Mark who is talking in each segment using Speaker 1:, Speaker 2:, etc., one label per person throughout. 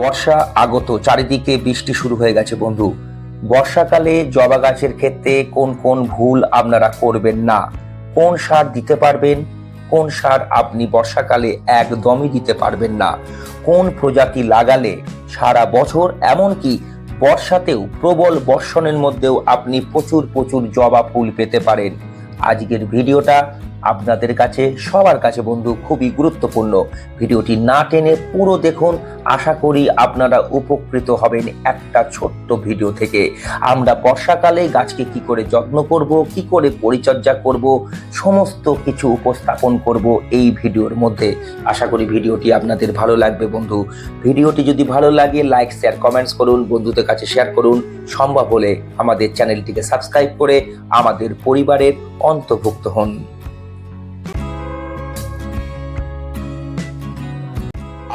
Speaker 1: বর্ষা আগত, চারিদিকে বৃষ্টি শুরু হয়ে গেছে বন্ধু। বর্ষাকালে জবা গাছের ক্ষেত্রে কোন কোন ভুল আপনারা করবেন না। কোন সার দিতে পারবেন, কোন সার আপনি বর্ষাকালে একদমই দিতে পারবেন না। কোন প্রজাতি লাগালে সারা বছর, এমনকি বর্ষাতেও, প্রবল বর্ষণের মধ্যেও আপনি প্রচুর প্রচুর জবা ফুল পেতে পারেন। আজকের ভিডিওটা আপনাদের কাছে, সবার কাছে বন্ধু, খুবই গুরুত্বপূর্ণ। ভিডিওটি না টেনে পুরো দেখুন। আশা করি আপনারা উপকৃত হবেন একটা ছোট্ট ভিডিও থেকে। আমরা বর্ষাকালে গাছকে কি করে যত্ন করব, কি করে পরিচর্যা করব, সমস্ত কিছু উপস্থাপন করব এই ভিডিওর মধ্যে। আশা করি ভিডিওটি আপনাদের ভালো লাগবে বন্ধু। ভিডিওটি যদি ভালো লাগে লাইক শেয়ার কমেন্টস করুন, বন্ধুদের কাছে শেয়ার করুন। সম্ভব হলে আমাদের চ্যানেলটিকে সাবস্ক্রাইব করে আমাদের পরিবারের অন্তর্ভুক্ত হন।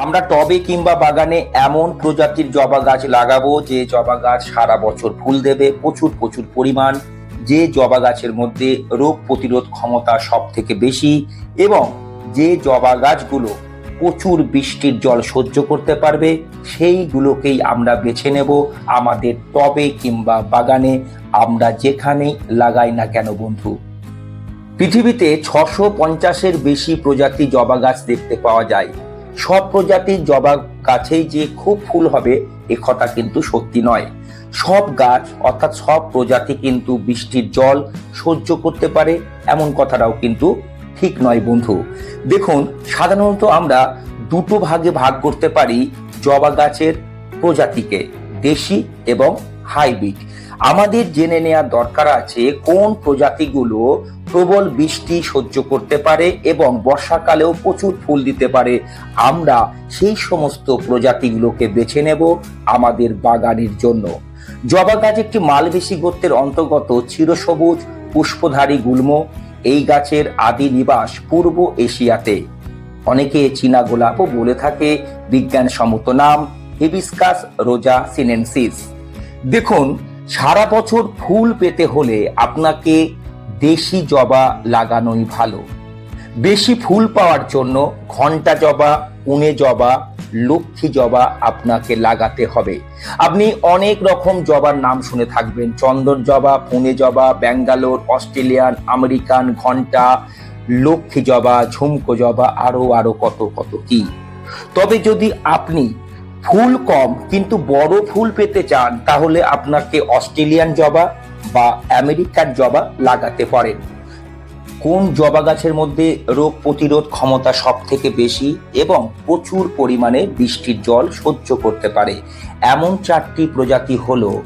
Speaker 1: আমরা টবে কিংবা বাগানে এমন প্রজাতির জবা গাছ লাগাবো যে জবা গাছ সারা বছর ফুল দেবে, প্রচুর প্রচুর পরিমাণ। যে জবা গাছের মধ্যে রোগ প্রতিরোধ ক্ষমতা সব থেকে বেশি এবং যে জবা গাছগুলো প্রচুর বৃষ্টির জল সহ্য করতে পারবে, সেইগুলোকেই আমরা বেছে নেব আমাদের টবে কিংবা বাগানে। আমরা যেখানেই লাগাই না কেন বন্ধু? পৃথিবীতে ছশো পঞ্চাশের বেশি প্রজাতি জবা গাছ দেখতে পাওয়া যায়। সব প্রজাতির জবা গাছেই যে খুব ফুল হবে, এ কথা কিন্তু সত্যি নয়। সব গাছ, অর্থাৎ সব প্রজাতি কিন্তু বৃষ্টির জল সহ্য করতে পারে, এমন কথাটাও কিন্তু ঠিক নয় বন্ধু। দেখুন, সাধারণত আমরা দুটো ভাগে ভাগ করতে পারি জবা গাছের প্রজাতিকে, দেশি এবং হাইব্রিড। আমাদের জেনে নেওয়া দরকার আছে কোন প্রজাতিগুলো প্রবল বৃষ্টি সহ্য করতে পারে এবং বর্ষাকালেও প্রচুর ফুল দিতে পারে। আমরা সেই সমস্ত প্রজাতিগুলোকে বেছে নেব আমাদের বাগানের জন্য। জবা গাছ একটি মালবেশি গোত্রের অন্তর্গত চিরসবুজ পুষ্পধারী গুল্ম। এই গাছের আদি নিবাস পূর্ব এশিয়াতে। অনেকে চীনা গোলাপও বলে থাকে, বিজ্ঞানসম্মত নাম হিবিস্কাস রোজা সিনেনসিস দেখুন, সারা বছর ফুল পেতে হলে আপনাকে দেশি জবা লাগানোই ভালো। বেশি ফুল পাওয়ার জন্য ঘণ্টা জবা, উনে জবা, লক্ষ্মী জবা আপনাকে লাগাতে হবে। আপনি অনেক রকম জবার নাম শুনে থাকবেন। চন্দন জবা, পুনে জবা, ব্যাঙ্গালোর, অস্ট্রেলিয়ান, আমেরিকান, ঘণ্টা, লক্ষ্মী জবা, ঝুমকো জবা, আরও আরও কত কত কি। তবে যদি আপনি ফুল কম, কিন্তু বড় ফুল পেতে চান, তাহলে আপনাকে অস্ট্রেলিয়ান জবা বা আমেরিকার জবা লাগাতে পারেন। কোন জবা গাছের মধ্যে রোগ প্রতিরোধ ক্ষমতা সব থেকে বেশি এবং প্রচুর পরিমাণে বৃষ্টির জল সহ্য করতে পারে? এমন চারটি প্রজাতি হলো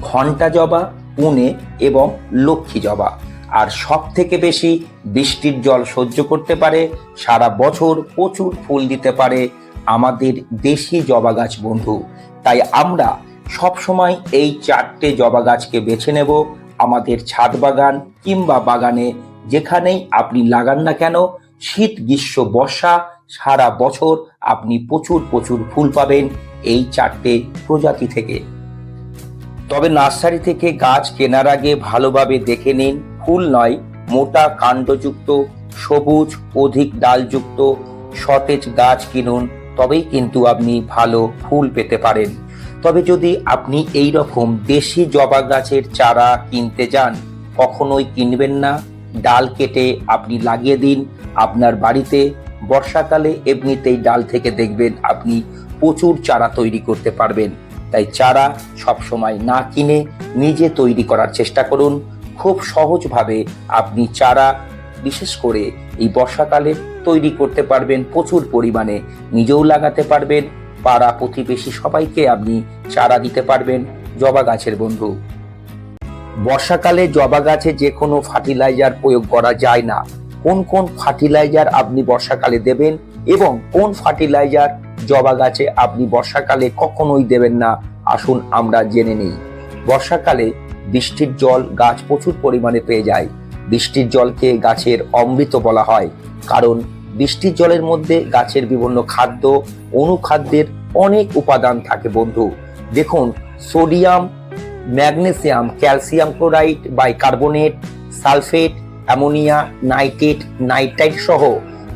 Speaker 1: ঘণ্টা জবা, পুনে এবং লক্ষ্মী জবা। আর সব থেকে বেশি বৃষ্টির জল সহ্য করতে পারে, সারা বছর প্রচুর ফুল দিতে পারে আমাদের দেশি জবা গাছ বন্ধু। তাই আমরা সব সময় এই চারটে জবা গাছকে বেছে নেব আমাদের ছাদ বাগান কিংবা বাগানে যেখানেই আপনি লাগান না কেন, শীত, গ্রীষ্ম, বর্ষা, সারা বছর আপনি প্রচুর প্রচুর ফুল পাবেন এই চারটে প্রজাতি থেকে। তবে নার্সারি থেকে গাছ কেনার আগে ভালোভাবে দেখে নিন, ফুল নয়, মোটা, কাণ্ডযুক্ত, সবুজ, অধিক ডালযুক্ত, সতেজ গাছ কিনুন, তবেই কিন্তু আপনি ভালো ফুল পেতে পারেন। তবে যদি আপনি এই রকম দেশি জবা গাছের চারা কিনতে যান, কখনোই কিনবেন না। ডাল কেটে আপনি লাগিয়ে দিন আপনার বাড়িতে। বর্ষাকালে এমনিতেই ডাল থেকে দেখবেন আপনি প্রচুর চারা তৈরি করতে পারবেন। তাই চারা সবসময় না কিনে নিজে তৈরি করার চেষ্টা করুন। খুব সহজভাবে আপনি চারা, বিশেষ করে এই বর্ষাকালে তৈরি করতে পারবেন, প্রচুর পরিমাণে নিজেও লাগাতে পারবেন পাড়া প্রতিবেশী সবাইকে আপনি চারা দিতে পারবেন, জবা গাছের বন্ধু। বর্ষাকালে জবা গাছে যে কোনো ফার্টিলাইজার প্রয়োগ করা যায় না। কোন কোন ফার্টিলাইজার আপনি বর্ষাকালে দেবেন এবং কোন ফার্টিলাইজার জবা গাছে আপনি বর্ষাকালে কখনোই দেবেন না, আসুন আমরা জেনে নিই। বর্ষাকালে বৃষ্টির জল গাছ প্রচুর পরিমাণে পেয়ে যায়। বৃষ্টির জলকে গাছের অমৃত বলা হয়, কারণ বৃষ্টির জলের মধ্যে গাছের বিভিন্ন খাদ্য, অনুখাদ্যের অনেক উপাদান থাকে বন্ধু। দেখুন, sodium, magnesium, calcium chloride, bicarbonate, sulphate, ammonia, nitrate, nitrite সহ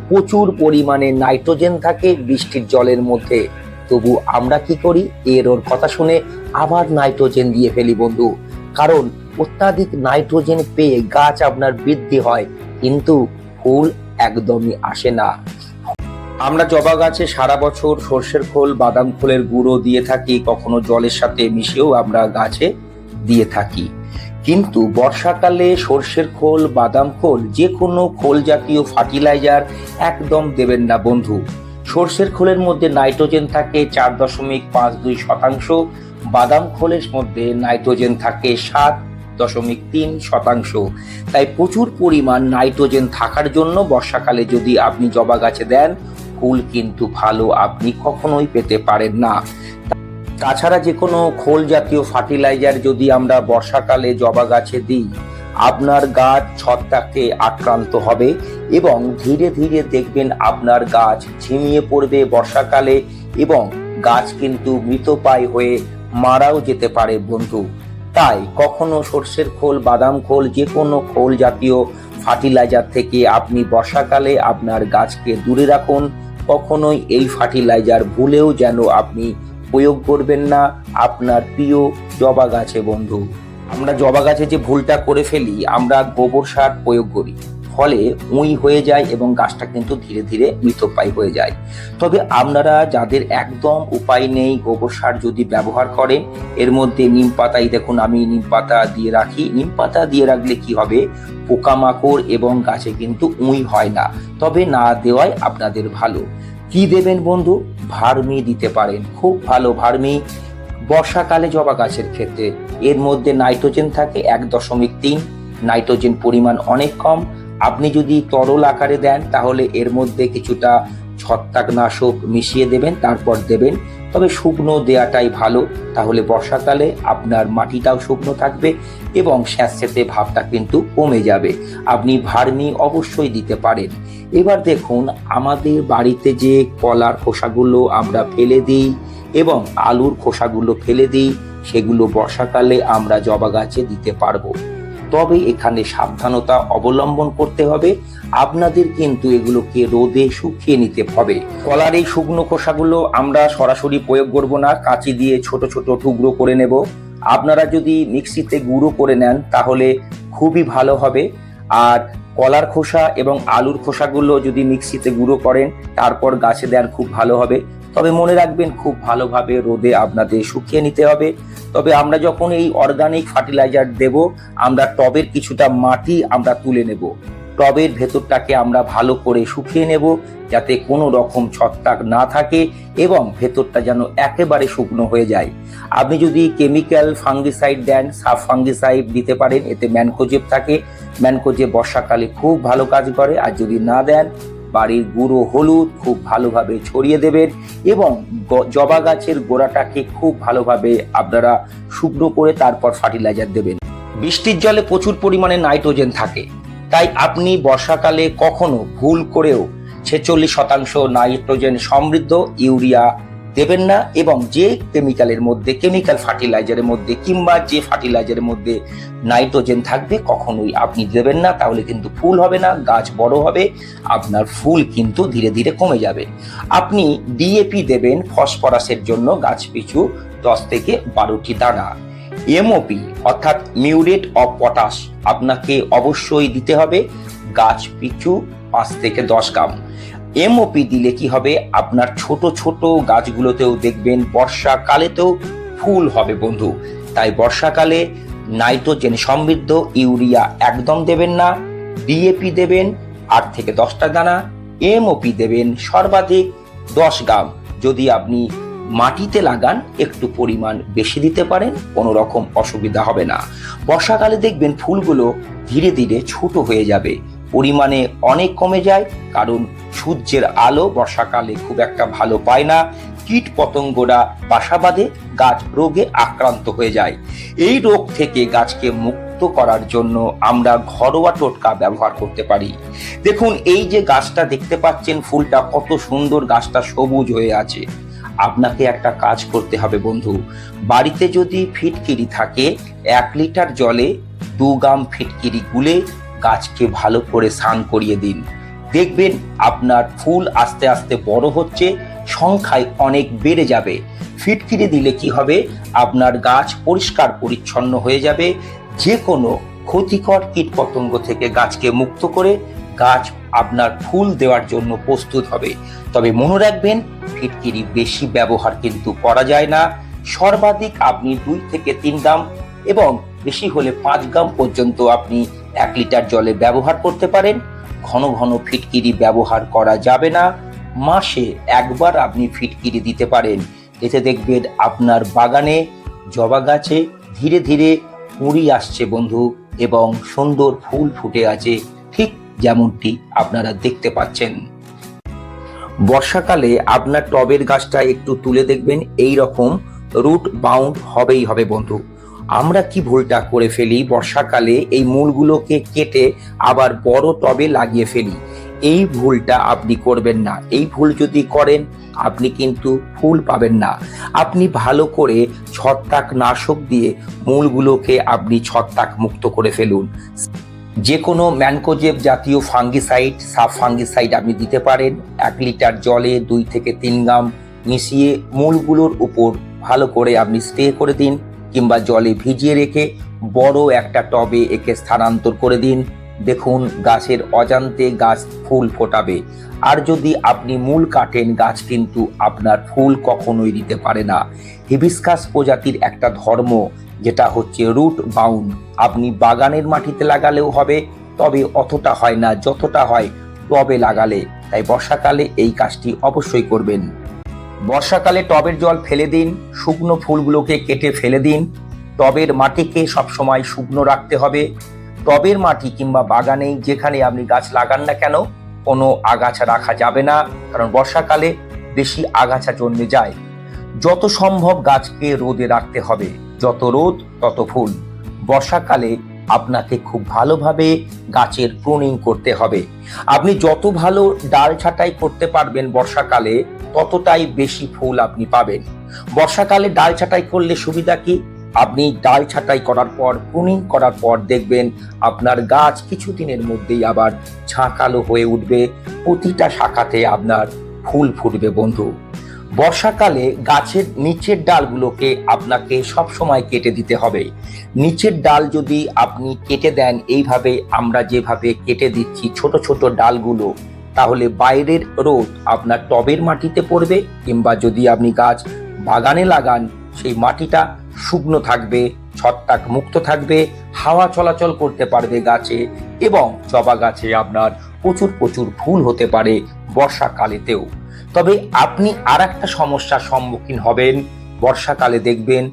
Speaker 1: প্রচুর পরিমাণে নাইট্রোজেন থাকে বৃষ্টির জলের মধ্যে। তবু আমরা কি করি? এর ওর কথা শুনে আবার নাইট্রোজেন দিয়ে ফেলি বন্ধু। কারণ অত্যাধিক নাইট্রোজেন পেয়ে গাছ আপনার বৃদ্ধি হয়। কিন্তু ফুল একদমই আসে না। আমরা জবা গাছে সারা বছর সর্ষের খোল, বাদাম খোলের গুঁড়ো দিয়ে থাকি, কখনো জলের সাথে মিশিয়েও আমরা গাছে দিয়ে থাকি। কিন্তু বর্ষাকালে সর্ষের খোল, বাদাম খোল যে কোনো খোল জাতীয় ফার্টিলাইজার একদম দেবেন না বন্ধু। সর্ষের খোলের মধ্যে নাইট্রোজেন থাকে চার দশমিক পাঁচ দুই শতাংশ, বাদাম খোলের মধ্যে নাইট্রোজেন থাকে সাত দশমিক তিন শতাংশ। তাই প্রচুর পরিমাণ নাইট্রোজেন থাকার জন্য বর্ষাকালে যদি আপনি জবা গাছে দেন, ফুল কিন্তু ভালো আপনি কখনোই পেতে পারেন না। তাছাড়া যে কোনো খোল জাতীয় ফার্টিলাইজার যদি আমরা বর্ষাকালে জবা গাছে দিই, আপনার গাছ ছত্রাকে আক্রান্ত হবে এবং ধীরে ধীরে দেখবেন আপনার গাছ ঝিমিয়ে পড়বে বর্ষাকালে এবং গাছ কিন্তু মৃতপায় হয়ে মারাও যেতে পারে বন্ধু। তাই কখনো সর্ষের খোল, বাদাম খোল, যে কোনো খোল জাতীয় ফার্টিলাইজার থেকে আপনি বর্ষাকালে আপনার গাছকে দূরে রাখুন। কখনোই এই ফার্টিলাইজার ভুলেও যেন আপনি প্রয়োগ করবেন না, আপনার প্রিয় জবা গাছে বন্ধু। আমরা জবা গাছে যে ভুলটা করে ফেলি, আমরা গোবর সার প্রয়োগ করি। ফলে উই হয়ে যায় এবং গাছটা কিন্তু ধীরে ধীরে মৃতপ্রায় হয়ে যায়। তবে আপনারা যাদের একদম উপায় নেই গোবর সার যদি ব্যবহার করেন, এর মধ্যে নিম পাতাই দেখুন, আমি নিম পাতা দিয়ে রাখি। নিম পাতা দিয়ে রাখলে কি হবে? পোকামাকড় এবং গাছে কিন্তু উই হয় না। তবে না দেওয়াই আপনাদের ভালো। কি দেবেন বন্ধু? ভার্মি দিতে পারেন। খুব ভালো ভার্মি। বর্ষাকালে জবা গাছের ক্ষেত্রে এর মধ্যে নাইট্রোজেন থাকে এক দশমিক তিন। নাইট্রোজেন পরিমাণ অনেক কম। আপনি যদি তরল আকারে দেন, তাহলে এর মধ্যে কিছুটা ছত্রাকনাশক মিশিয়ে দেবেন, তারপর দেবেন। তবে শুকনো দেয়াটাই ভালো। তাহলে বর্ষাকালে আপনার মাটিটাও শুকনো থাকবে এবং স্যাঁতস্যাঁতে ভাবটা কিন্তু কমে যাবে। আপনি ভার্মি অবশ্যই দিতে পারেন। এবার দেখুন, আমাদের বাড়িতে যে কলার খোসাগুলো আমরা ফেলে দিই এবং আলুর খোসাগুলো ফেলে দিই, সেগুলো বর্ষাকালে আমরা জবা গাছে দিতে পারব। তবে এখানে সাবধানতা অবলম্বন করতে হবে। আপনাদের কিন্তু এগুলোকে রোদে শুকিয়ে নিতে হবে। কলার এই শুকনো খোসাগুলো আমরা সরাসরি প্রয়োগ করব না। কাঁচি দিয়ে ছোট ছোট টুকরো করে নেব। আপনারা যদি মিক্সিতে গুঁড়ো করে নেন, তাহলে খুবই ভালো হবে। আর কলার খোসা এবং আলুর খোসাগুলো যদি মিক্সিতে গুঁড়ো করেন, তারপর গাছে দেন খুব ভালো হবে। তবে মনে রাখবেন, খুব ভালোভাবে রোদে আপনাদের শুকিয়ে নিতে হবে। তবে আমরা যখন এই অর্গানিক ফার্টিলাইজার দেব, আমরা টবের কিছুটা মাটি আমরা তুলে নেব। টবের ভেতরটাকে আমরা ভালো করে শুকিয়ে নেব যাতে কোনো রকম ছত্রাক না থাকে এবং ভেতরটা যেন একেবারে শুকনো হয়ে যায়। আপনি যদি কেমিক্যাল ফাঙ্গিসাইড দেন, সাব ফাঙ্গিসাইড দিতে পারেন, এতে ম্যানকোজেব থাকে। ম্যানকোজেব বর্ষাকালে খুব ভালো কাজ করে, আর যদি না দেন বাড়ির গুঁড়ো হলুদ খুব ভালোভাবে ছড়িয়ে দেবেন এবং জবা গাছের গোড়াটাকে খুব ভালোভাবে আপনারা শুকনো করে তারপর ফার্টিলাইজার দেবেন। বৃষ্টির জলে প্রচুর পরিমাণে নাইট্রোজেন থাকে। তাই আপনি বর্ষাকালে কখনো ভুল করেও ছেচল্লিশ শতাংশ নাইট্রোজেন সমৃদ্ধ ইউরিয়া দেবেন না এবং যে কেমিক্যালের মধ্যে কেমিক্যাল ফার্টিলাইজারের মধ্যে কিংবা যে ফার্টিলাইজারের মধ্যে নাইট্রোজেন থাকবে, কখনোই আপনি দেবেন না। তাহলে কিন্তু ফুল হবে না, গাছ বড় হবে, আপনার ফুল কিন্তু ধীরে ধীরে কমে যাবে। আপনি ডিএপি দেবেন ফসফরাসের জন্য গাছ পিছু দশ থেকে বারোটি দানা। এমওপি অর্থাৎ মিউরেট অফ পটাশ আপনাকে অবশ্যই দিতে হবে। গাছ পিছু পাঁচ থেকে দশ গ্রাম। এমওপি দিলে কি হবে? আপনার ছোট ছোট গাছগুলোতেও দেখবেন বর্ষাকালেতেও ফুল হবে বন্ধু। তাই বর্ষাকালে নাইট্রোজেন সমৃদ্ধ ইউরিয়া একদম দেবেন না ডিএপি দেবেন, আট থেকে দশটা দানা এমওপি দেবেন সর্বাধিক দশ গ্রাম। যদি আপনি মাটিতে লাগান, একটু পরিমাণ বেশি দিতে পারেন, কোনো রকম অসুবিধা হবে না। বর্ষাকালে দেখবেন ফুলগুলো ধীরে ধীরে ছোট হয়ে যাবে। পরিমাণে অনেক কমে যায়, কারণ সূর্যের আলো বর্ষাকালে খুব একটা ভালো পায় না। কীট পতঙ্গরা বাসা বাঁধে, গাছ রোগে আক্রান্ত হয়ে যায়। এই রোগ থেকে গাছকে মুক্ত করার জন্য আমরা ঘরোয়া টোটকা ব্যবহার করতে পারি। দেখুন, এই যে গাছটা দেখতে পাচ্ছেন, ফুলটা কত সুন্দর গাছটা সবুজ হয়ে আছে। আপনাকে একটা কাজ করতে হবে বন্ধু। বাড়িতে যদি ফিটকিরি থাকে, এক লিটার জলে দু গ্রাম ফিটকিরি গুলে গাছকে ভালো করে স্নান করিয়ে দিন। দেখবেন আপনার ফুল আস্তে আস্তে বড় হচ্ছে, সংখ্যায় অনেক বেড়ে যাবে। ফিটকিরি দিলে কি হবে? আপনার গাছ পরিষ্কার পরিচ্ছন্ন হয়ে যাবে। যে কোনো ক্ষতিকর কীটপতঙ্গ থেকে গাছকে মুক্ত করে গাছ আপনার ফুল দেওয়ার জন্য প্রস্তুত হবে। তবে মনে রাখবেন, ফিটকিরি বেশি ব্যবহার কিন্তু করা যায় না। সর্বাধিক আপনি দুই থেকে তিন গ্রাম এবং বেশি হলে পাঁচ গ্রাম পর্যন্ত আপনি এক লিটার জলে ব্যবহার করতে পারেন। ঘন ঘন ফিটকিরি ব্যবহার করা যাবে না। মাসে একবার আপনি ফিটকিরি দিতে পারেন। এতে দেখবেন আপনার বাগানে জবা গাছে ধীরে ধীরে কুঁড়ি আসছে বন্ধু এবং সুন্দর ফুল ফুটে আছে। ঠিক যেমনটি আপনারা দেখতে পাচ্ছেন। বর্ষাকালে আপনার টবের গাছটা একটু তুলে দেখবেন। এই রকম রুট বাউন্ড হবেই হবে বন্ধু। আমরা কি ভুলটা করে ফেলি? বর্ষাকালে এই মূলগুলোকে কেটে আবার বড় টবে লাগিয়ে ফেলি। এই ভুলটা আপনি করবেন না। এই ভুল যদি করেন, আপনি কিন্তু ফুল পাবেন না। আপনি ভালো করে ছত্রাক নাশক দিয়ে মূলগুলোকে আপনি ছত্রাক মুক্ত করে ফেলুন। যে কোনো ম্যানকোজেব জাতীয় ফাঙ্গিসাইড সাব ফাঙ্গিসাইড আপনি দিতে পারেন। এক লিটার জলে দুই থেকে তিন গ্রাম মিশিয়ে মূলগুলোর উপর ভালো করে আপনি স্প্রে করে দিন। কিংবা জলে ভিজিয়ে রেখে বড় একটা টবে একে স্থানান্তর করে দিন। দেখুন, গাছের অজান্তে গাছ ফুল ফোটাবে। আর যদি আপনি মূল কাটেন গাছ কিন্তু আপনার ফুল কখনোই দিতে পারে না। হিবিস্কাস প্রজাতির একটা ধর্ম, যেটা হচ্ছে রুট বাউন্ড আপনি বাগানের মাটিতে লাগালেও হবে, তবে অতটা হয় না, যতটা হয় টবে লাগালে। তাই বর্ষাকালে এই কাজটি অবশ্যই করবেন। বর্ষাকালে টবের জল ফেলে দিন, শুকনো ফুলগুলোকে কেটে ফেলে দিন। টবের মাটিকে সবসময় শুকনো রাখতে হবে। টবের মাটি কিংবা বাগানে যেখানে আপনি গাছ লাগান না কেন, কোনো আগাছা রাখা যাবে না, কারণ বর্ষাকালে বেশি আগাছা জন্মে যায়। যত সম্ভব গাছকে রোদে রাখতে হবে, যত রোদ তত ফুল। বর্ষাকালে আপনাকে খুব ভালোভাবে গাছের প্রুনিং করতে হবে। আপনি যত ভালো ডাল ছাঁটাই করতে পারবেন বর্ষাকালে, ততটাই বেশি ফুল আপনি পাবেন। বর্ষাকালে ডাল ছাঁটাই করলে সুবিধা কি? আপনি ডাল ছাঁটাই করার পর প্রুনিং করার পর দেখবেন আপনার গাছ কিছুদিনের মধ্যেই আবার ঝাঁকালো হয়ে উঠবে। প্রতিটা শাখাতে আপনার ফুল ফুটবে বন্ধু। বর্ষাকালে গাছের নিচের ডালগুলোকে আপনাকে সব সময় কেটে দিতে হবে। নিচের ডাল যদি আপনি কেটে দেন, এইভাবে আমরা যেভাবে কেটে দিচ্ছি ছোট ছোট ডালগুলো, তাহলে বাইরের রোদ আপনার টবের মাটিতে পড়বে কিংবা যদি আপনি গাছ বাগানে লাগান, সেই মাটিটা শুকনো থাকবে, ছত্রাক মুক্ত থাকবে, হাওয়া চলাচল করতে পারবে গাছে এবং জবা গাছে আপনার প্রচুর প্রচুর ফুল হতে পারে বর্ষাকালেতেও। তবে আপনি আর একটা সমস্যার সম্মুখীন হবেন। বর্ষাকালে দেখবেন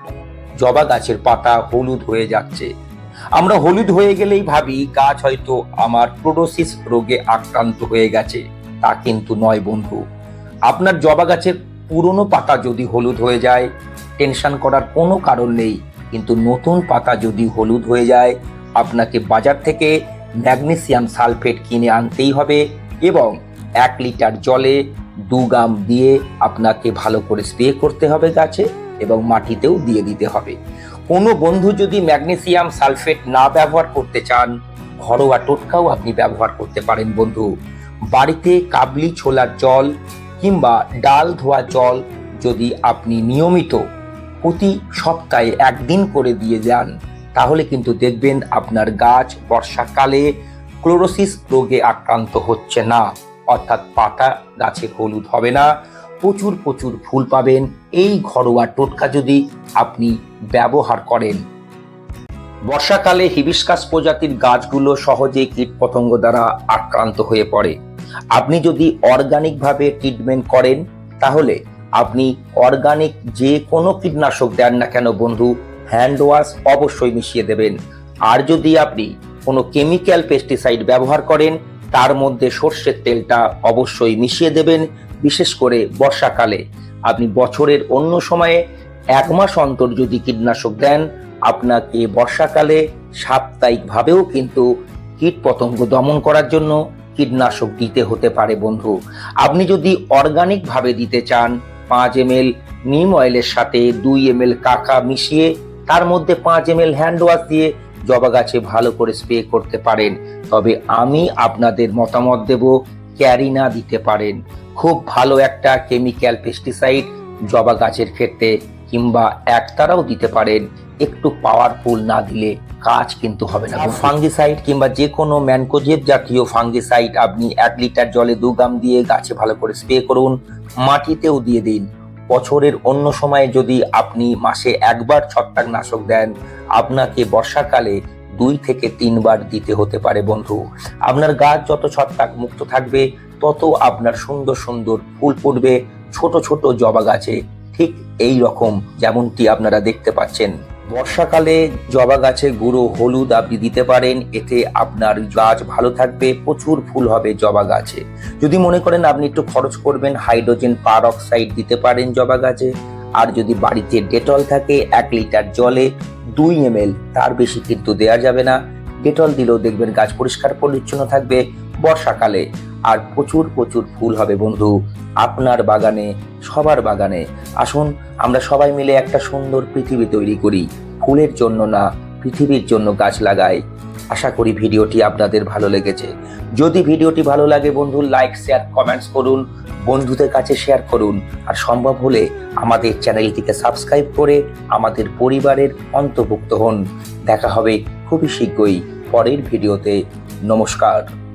Speaker 1: জবা গাছের পাতা হলুদ হয়ে যাচ্ছে। আমরা হলুদ হয়ে গেলেই ভাবি, গাছ হয়তো আমার প্রোডোসিস রোগে আক্রান্ত হয়ে গেছে। তা কিন্তু নয় বন্ধু। আপনার জবা গাছের পুরনো পাতা যদি হলুদ হয়ে যায়, টেনশন করার কোনো কারণ নেই। কিন্তু নতুন পাতা যদি হলুদ হয়ে যায়, আপনাকে বাজার থেকে ম্যাগনেসিয়াম সালফেট কিনে আনতেই হবে এবং এক লিটার জলে দু গ্রাম দিয়ে আপনাকে ভালো করে স্প্রে করতে হবে গাছে এবং মাটিতেও দিয়ে দিতে হবে। কোনো বন্ধু যদি ম্যাগনেসিয়াম সালফেট না ব্যবহার করতে চান, ঘরোয়া টোটকাও আপনি ব্যবহার করতে পারেন বন্ধু। বাড়িতে কাবলি ছোলার জল কিংবা ডাল ধোয়া জল যদি আপনি নিয়মিত প্রতি সপ্তাহে একদিন করে দিয়ে যান, তাহলে কিন্তু দেখবেন আপনার গাছ বর্ষাকালে ক্লোরোসিস রোগে আক্রান্ত হচ্ছে না। অর্থাৎ পাতা গাছে হলুদ হবে না। প্রচুর প্রচুর ফুল পাবেন। এই ঘরোয়া টোটকা যদি আপনি ব্যবহার করেন। বর্ষাকালে হিবিস্কাস প্রজাতির গাছগুলো সহজেই কীটপতঙ্গ দ্বারা আক্রান্ত হয়ে পড়ে। আপনি যদি অর্গানিকভাবে ট্রিটমেন্ট করেন, তাহলে আপনি অর্গানিক যে কোনো কীটনাশক দেন না কেন বন্ধু, হ্যান্ড ওয়াশ অবশ্যই মিশিয়ে দেবেন। আর যদি আপনি কোনো কেমিক্যাল পেস্টিসাইড ব্যবহার করেন তার মধ্যে সর্ষের তেলটা অবশ্যই মিশিয়ে দেবেন, বিশেষ করে বর্ষাকালে। আপনি বছরের অন্য সময়ে এক মাস অন্তর যদি কীটনাশক দেন, আপনাকে বর্ষাকালে সাপ্তাহিকভাবেও কিন্তু কীট পতঙ্গ দমন করার জন্য কীটনাশক দিতে হতে পারে বন্ধু। আপনি যদি অর্গানিকভাবে দিতে চান, পাঁচ এম এল নিম অয়েলের সাথে দুই এম এল কাকা মিশিয়ে, তার মধ্যে পাঁচ এম এল হ্যান্ড ওয়াশ দিয়ে জবা গাছে ভালো করে স্প্রে করতে পারেন। তবে আমি আপনাদের মতামত দেব ক্যারিনা দিতে পারেন। খুব ভালো একটা কেমিক্যাল পেস্টিসাইড জবা গাছের ক্ষেত্রে কিংবা একতারাও দিতে পারেন। একটু পাওয়ারফুল না দিলে কাজ কিন্তু হবে না। ফাঙ্গিসাইড কিংবা যে কোনো ম্যানকোজেব জাতীয় ফাঙ্গিসাইড আপনি এক লিটার জলে দু গ্রাম দিয়ে গাছে ভালো করে স্প্রে করুন মাটিতেও দিয়ে দিন। বছরের অন্য সময়ে যদি আপনি মাসে একবার ছত্রাকনাশক দেন, আপনাকে বর্ষাকালে দুই থেকে তিনবার দিতে হতে পারে বন্ধু। আপনার গাছ যত ছত্রাক মুক্ত থাকবে, তত আপনার সুন্দর সুন্দর ফুল ফুটবে ছোট ছোট জবা গাছে। ঠিক এই রকম যেমনটি আপনারা দেখতে পাচ্ছেন। বর্ষাকালে জবা গাছে গুঁড়ো হলুদ আপনি দিতে পারেন, এতে আপনার গাছ ভালো থাকবে, প্রচুর ফুল হবে জবা গাছে। যদি মনে করেন আপনি একটু খরচ করবেন, হাইড্রোজেন পার অক্সাইড দিতে পারেন জবা গাছে। আর যদি বাড়িতে ডেটল থাকে, এক লিটার জলে দুই এম তার বেশি কিন্তু দেওয়া যাবে না। ডেটল দিলেও দেখবেন গাছ পরিষ্কার পরিচ্ছন্ন থাকবে বর্ষাকালে। আর প্রচুর প্রচুর ফুল হবে বন্ধু। আপনার বাগানে, সবার বাগানে। আসুন, আমরা সবাই মিলে একটা সুন্দর পৃথিবী তৈরি করি। ফুলের জন্য না, পৃথিবীর জন্য গাছ লাগাই। আশা করি ভিডিওটি আপনাদের ভালো লেগেছে। যদি ভিডিওটি ভালো লাগে বন্ধু লাইক শেয়ার কমেন্টস করুন, বন্ধুদের কাছে শেয়ার করুন। আর সম্ভব হলে আমাদের চ্যানেলটিকে সাবস্ক্রাইব করে আমাদের পরিবারের অন্তর্ভুক্ত হন। দেখা হবে খুবই শীঘ্রই পরের ভিডিওতে। নমস্কার।